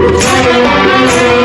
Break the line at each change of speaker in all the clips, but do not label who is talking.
Música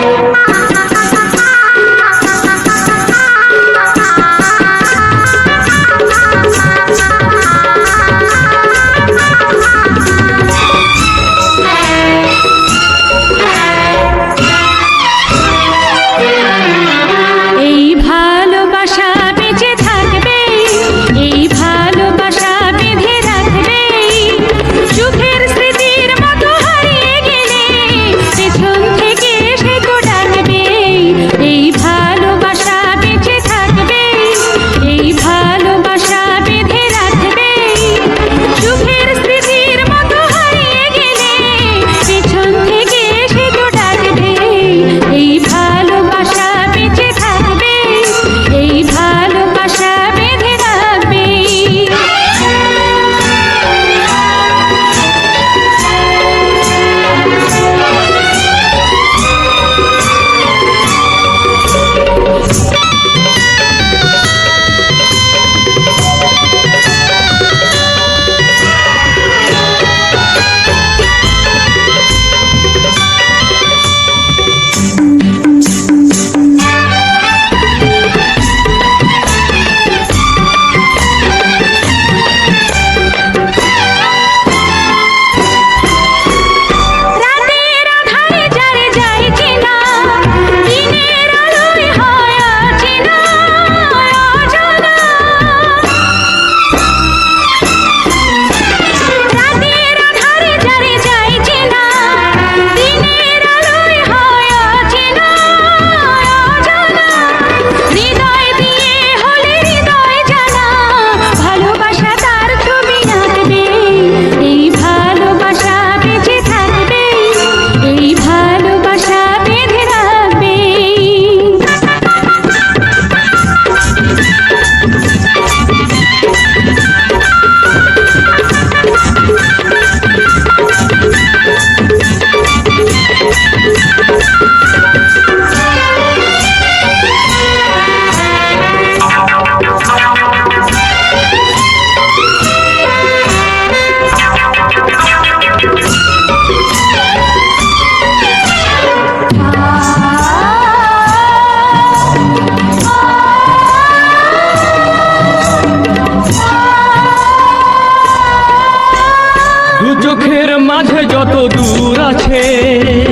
আছে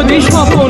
todo escopou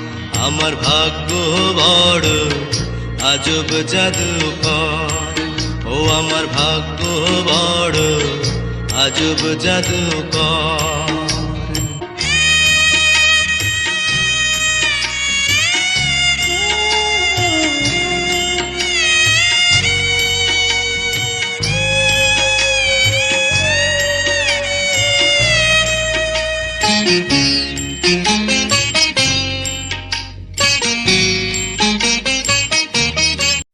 আমার ভাগ্য বড় আজব জাদুকর। ও আমার ভাগ্য বড় আজব জাদুকর।